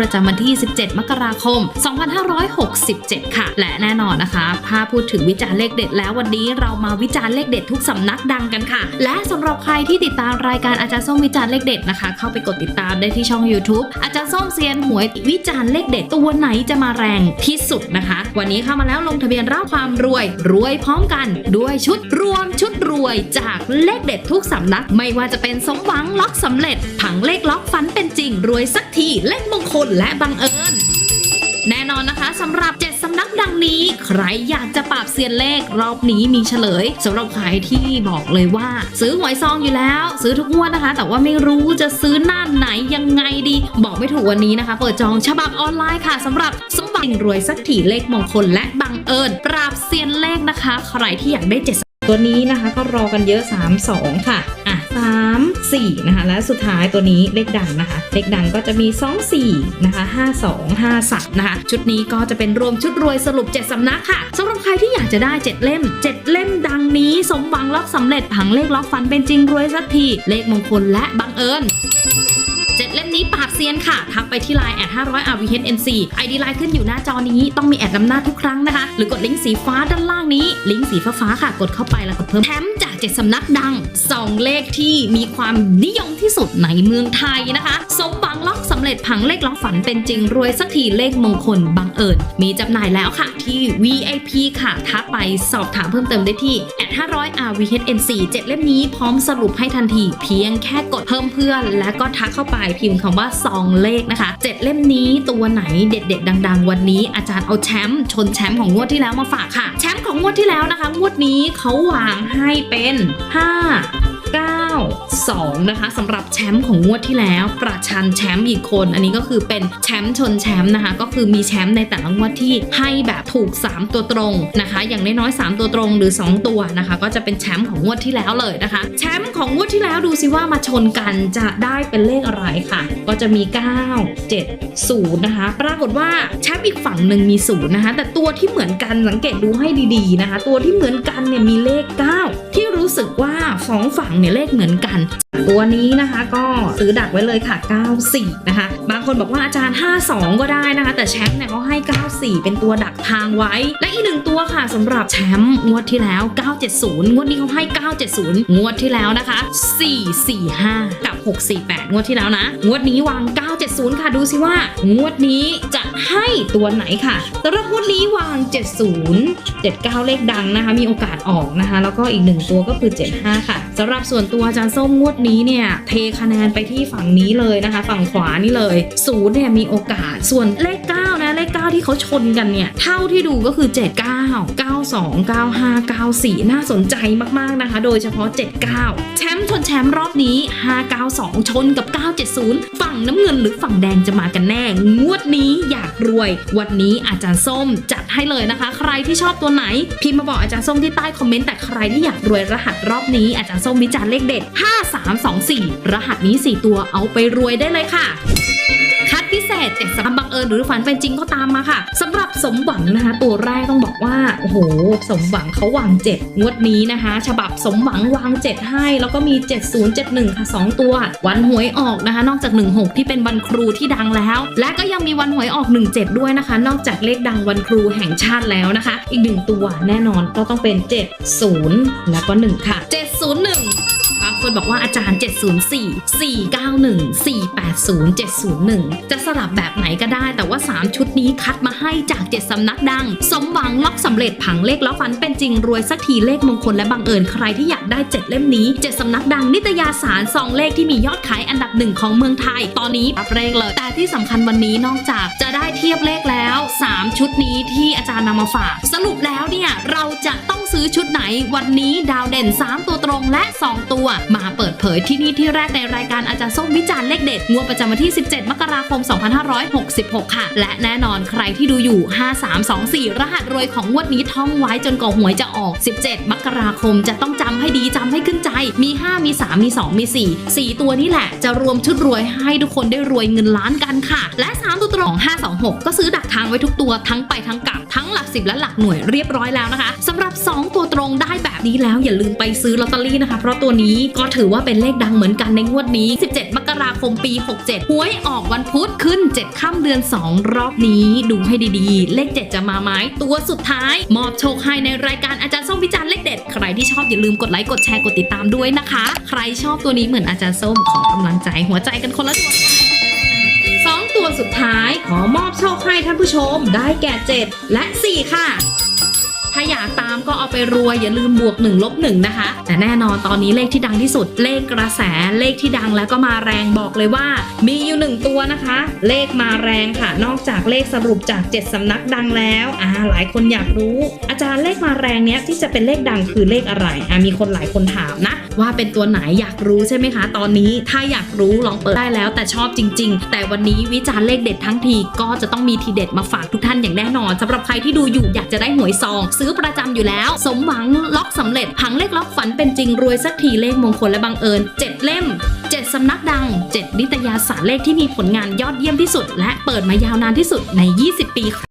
ประจำวันที่ 17 มกราคม 2567 ค่ะ และแน่นอนนะคะถ้าพูดถึงวิจารณ์เลขเด็ดแล้ววันนี้เรามาวิจารณ์เลขเด็ดทุกสำนักดังกันค่ะ และสำหรับใครที่ติดตามรายการอาจารย์ส้มวิจารณ์เลขเด็ดนะคะ เข้าไปกดติดตามได้ที่ช่อง YouTube อาจารย์ส้มเซียนหวยวิจารณ์เลขเด็ดตัวไหนจะมาแรงที่สุดนะคะ วันนี้เข้ามาแล้วลงทะเบียนรับความรวย รวยพร้อมกัน ด้วยชุดรวมชุดรวยจากเลขเด็ดทุกสำนัก ไม่ว่าจะเป็นสมหวังล็อกสำเร็จ ผังเลขล็อกฟันเป็นจริง รวยสักทีเลขมงคลและบังเอิญ แน่นอนนะคะสำหรับ 7สำนักดังนี้ ใครอยากจะปราบเซียนเลขรอบนี้มีเฉลยสำหรับใครที่บอกเลยว่า ซื้อหวยซองอยู่แล้ว ซื้อทุกงวดนะคะ แต่ว่าไม่รู้จะซื้อหน้าไหนยังไงดี บอกไม่ถูกวันนี้นะคะ เปิดจองฉบับออนไลน์ค่ะสำหรับสมบัติรวยสักถีเลขมงคลและบังเอิญ ปราบเซียนเลขนะคะ ใครที่อยากได้เจ็ดตัวนี้นะคะ ก็รอกันเยอะ 3 2 ค่ะอะ3 4 นะคะ และสุดท้ายตัวนี้เลขดังนะคะ เลขดังก็จะมี 2 4 นะคะ 5 2 5 3 นะคะ ชุดนี้ก็จะเป็นรวมชุดรวยสรุป 7 สำนักค่ะสำหรับใครที่อยากจะได้ 7 เล่ม 7 เล่มดังนี้ สมหวังล็อกสำเร็จผังเลขล็อกฝันเป็นจริงรวยสักที เลขมงคลและบังเอิญเจ็ดเล่มนี้ปราบเซียนค่ะ ทักไปที่ไลน์แอด500 RVHNC ID ไลน์ขึ้นอยู่หน้าจอนี้ต้องมีแอดนำหน้าทุกครั้งนะคะ หรือกดลิงก์สีฟ้าด้านล่างนี้ ลิงก์สีฟ้าๆค่ะ กดเข้าไปแล้วกดเพิ่มแถม จากเจ็ดสำนักดัง 2 เลขที่มีความนิยมที่สุดในเมืองไทยนะคะ สมบังล็อกสำเร็จผังเลขล็อกฝันเป็นจริงรวยสักทีเลขมงคลบังเอิญมีจำหน่ายแล้วค่ะที่ VIP ค่ะทักไปสอบถามเพิ่มเติมได้ที่แอด500 RVHNC 7 เล่มนี้พร้อมสรุปให้ทันที เพียงแค่กดเพิ่มเพื่อน แล้วก็ทักเข้าไปพิมพ์คำว่าซองเลขนะคะ 7 เล่มนี้ตัวไหนเด็ด ๆ ดัง ๆ วันนี้อาจารย์เอาแชมป์ชนแชมป์ของงวดที่แล้วมาฝากค่ะ แชมป์ของงวดที่แล้วนะคะ งวดนี้เขาวางให้เป็น5 9 2 นะคะสำหรับแชมป์ของงวดที่แล้ว ประชันแชมป์อีกคน อันนี้ก็คือเป็นแชมป์ชนแชมป์นะคะ ก็คือมีแชมป์ในแต่ละงวดที่ให้แบบถูก 3 ตัวตรงนะคะ อย่างน้อยๆ3ตัวตรงหรือ 2 ตัวนะคะ ก็จะเป็นแชมป์ของงวดที่แล้วเลยนะคะ แชมป์ของงวดที่แล้วดูสิว่ามาชนกันจะได้เป็นเลขอะไรค่ะ ก็จะมี 9 7 0 นะคะ ปรากฏว่าแชมป์อีกฝั่งหนึ่งมี0นะคะ แต่ตัวที่เหมือนกันสังเกตดูให้ดีๆนะคะ ตัวที่เหมือนกันเนี่ยมีเลข 9 ที่ รู้สึกว่าสองฝั่งเนี่ยเลขเหมือนกัน ตัวนี้นะคะก็ซื้อดักไว้เลยค่ะ 94 นะคะ บางคนบอกว่าอาจารย์ 52 ก็ได้นะคะ แต่แชมป์เนี่ยเขาให้ 94 เป็นตัวดักทางไว้ และอีกหนึ่งตัวค่ะสำหรับแชมป์งวดที่แล้ว 970 งวดนี้เขาให้ 970 งวดที่แล้วนะคะ 445 กับ 648 งวดที่แล้วนะ งวดนี้วาง 970 ค่ะดูสิว่า งวดนี้จะให้ตัวไหนค่ะสำหรับงวดนี้วาง 70 79 เลขดังนะคะ มีโอกาสออกนะคะ แล้วก็อีกหนึ่งตัวก็็คือ 75 ค่ะสำหรับส่วนตัวอาจารย์ส้มงวดนี้เนี่ยเทคะแนนไปที่ฝั่งนี้เลยนะคะ ฝั่งขวานี่เลยศูนย์เนี่ยมีโอกาสส่วนเลข 9 เลข 9 ที่เขาชนกันเนี่ย เท่าที่ดูก็คือ 79 92 95 94 น่าสนใจมากๆนะคะ โดยเฉพาะ 79 แชมป์ชนแชมป์รอบนี้ 592 ชนกับ 970 ฝั่งน้ำเงินหรือฝั่งแดงจะมากันแน่ งวดนี้อยากรวย วันนี้อาจารย์ส้มจัดให้เลยนะคะ ใครที่ชอบตัวไหน พิมพ์มาบอกอาจารย์ส้มที่ใต้คอมเมนต์แต่ใครที่อยากรวยรหัสรอบนี้อาจารย์ส้มวิจารณ์เลขเด็ด 5324 รหัสนี้ 4 ตัวเอาไปรวยได้เลยค่ะ ศษเจ็ดสามบังเอิญหรือฝันเป็นจริงก็ตามมาค่ะสำหรับสมหวังนะคะ ตัวแรกต้องบอกว่าโอ้โหสมหวังเขาวาง7งวดนี้นะคะ ฉบับสมหวังวาง7ให้ แล้วก็มี 7071ค่ะ2ตัว วันหวยออกนะคะ นอกจาก 16 ที่เป็นวันครูที่ดังแล้ว และก็ยังมีวันหวยออก 17 ด้วยนะคะ นอกจากเลขดังวันครูแห่งชาติแล้วนะคะ อีกหนึ่งตัวแน่นอนก็ต้องเป็น 70 แล้วก็ 1 ค่ะ 701บาง คนบอกว่าอาจารย์ 704 491 480 701 จะสลับแบบไหนก็ได้ แต่ว่า 3 ชุดนี้คัดมาให้จาก 7 สำนักดัง สมหวังล็อกสำเร็จผังเลขล้วฟันเป็นจริงรวยสักทีเลขมงคลและบังเอิญใครที่อยากได้ 7 เล่มนี้ 7 สำนักดังนิตยาสารซองเลขที่มียอดขายอันดับหนึ่งของเมืองไทย ตอนนี้รับเลขเลย แต่ที่สำคัญวันนี้นอกจากจะได้เทียบเลขแล้ว 3 ชุดนี้ที่อาจารย์นำมาฝาก สรุปแล้วเนี่ยเราจะต้อง ซื้อชุดไหน วันนี้ดาวเด่น 3 ตัวตรงและ 2 ตัว มาเปิดเผยที่นี่ที่แรกในรายการอาจารย์ส้มวิจารณ์เลขเด็ดงวดประจำวันที่ 17 มกราคม 2566 ค่ะ และแน่นอนใครที่ดูอยู่ 5324 รหัสรวยของงวดนี้ท่องไว้จนกว่าหวยจะออก 17 มกราคมจะต้องจำให้ดีจำให้ขึ้นใจ มี 5 มี 3 มี 2 มี 4 4 ตัวนี้แหละ จะรวมชุดรวยให้ทุกคนได้รวยเงินล้านกันค่ะ และ 3 ตัวตรง 526 ก็ซื้อดักทางไว้ทุกตัวทั้งไปทั้งกลับทั้งหลักสิบและหลักหน่วยเรียบร้อยแล้วนะคะสำหรับ 2องตัวตรงได้แบบนี้แล้วอย่าลืมไปซื้อลอตเตอรี่นะคะ เพราะตัวนี้ก็ถือว่าเป็นเลขดังเหมือนกันในงวดนี้ 17 มกราคมปี 67หวยออกวันพุธขึ้น 7 ค่ำเดือน 2 รอบนี้ดูให้ดีๆ เลข 7 จะมาไหมตัวสุดท้าย มอบโชคให้ในรายการอาจารย์ส้มวิจารณ์เลขเด็ด ใครที่ชอบอย่าลืมกดไลค์กดแชร์กดติดตามด้วยนะคะ ใครชอบตัวนี้เหมือนอาจารย์ส้มขอกำลังใจหัวใจกันคนละดวงค่ะสองตัวสุดท้ายขอมอบโชคให้ท่านผู้ชมได้แก่ 7 และ 4 ค่ะ ถ้าอยากตามก็เอาไปรวยอย่าลืมบวก1ลบ1นะคะ แต่แน่นอนตอนนี้เลขที่ดังที่สุด เลขกระแสเลขที่ดังแล้วก็มาแรงบอกเลยว่า มีอยู่หนึ่งตัวนะคะ เลขมาแรงค่ะ นอกจากเลขสรุปจาก 7สำนักดังแล้วอ่าหลายคนอยากรู้ อาจารย์เลขมาแรงเนี้ยที่จะเป็นเลขดังคือเลขอะไรอ่ามีคนหลายคนถามนะ ว่าเป็นตัวไหนอยากรู้ใช่ไหมคะ ตอนนี้ถ้าอยากรู้ลองเปิดได้แล้ว แต่ชอบจริง ๆ แต่วันนี้วิจารณ์เลขเด็ดทั้งทีก็จะต้องมีทีเด็ดมาฝากทุกท่านอย่างแน่นอนสำหรับใครที่ดูอยู่อยากจะได้หวยซองซื้อประจำอยู่แล้ว สมหวังล็อกสำเร็จผังเลขล็อกฝันเป็นจริงรวยสักทีเลขมงคลและบังเอิญ 7 เล่ม 7 สำนักดัง 7 นิตยสารเลขที่มีผลงานยอดเยี่ยมที่สุด และเปิดมายาวนานที่สุดใน 20 ปีค่ะ